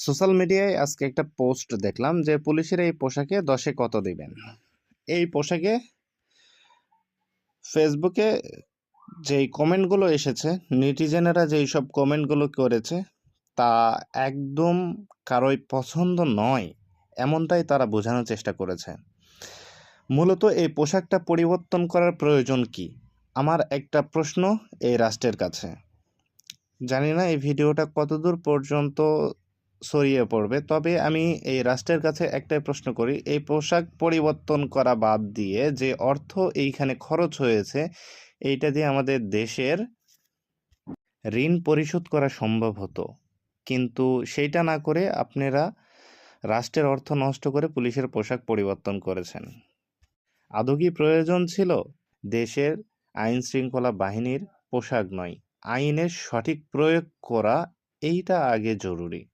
Social মিডিয়ায় আজকে একটা পোস্ট দেখলাম যে পুলিশের এই পোশাকে দশে কত দিবেন? এই পোশাকে ফেসবুকে যেই কমেন্টগুলো এসেছে, নেটিজেনেরা যেই সব কমেন্টগুলো করেছে, তা একদম কারোই পছন্দ নয়, এমনটাই তারা বোঝানোর চেষ্টা করেছে। মূলত এই পোশাকটা পরিবর্তন করার প্রয়োজন কি? আমার একটা প্রশ্ন এই রাষ্ট্রের কাছে। জানি না এই ভিডিওটা কতদূর পর্যন্ত ছড়িয়ে পড়বে। তবে আমি এই রাষ্ট্রের কাছে একটাই প্রশ্ন করি, এই পোশাক পরিবর্তন করা বাদ দিয়ে যে অর্থ এইখানে খরচ হয়েছে, এইটা দিয়ে আমাদের দেশের ঋণ পরিশোধ করা সম্ভব হতো। কিন্তু সেইটা না করে আপনারা রাষ্ট্রের অর্থ নষ্ট করে পুলিশের পোশাক পরিবর্তন করেছেন। আদৌ কি প্রয়োজন ছিল? দেশের আইন শৃঙ্খলা বাহিনীর পোশাক নয়, আইনের সঠিক প্রয়োগ করা এইটা আগে জরুরি।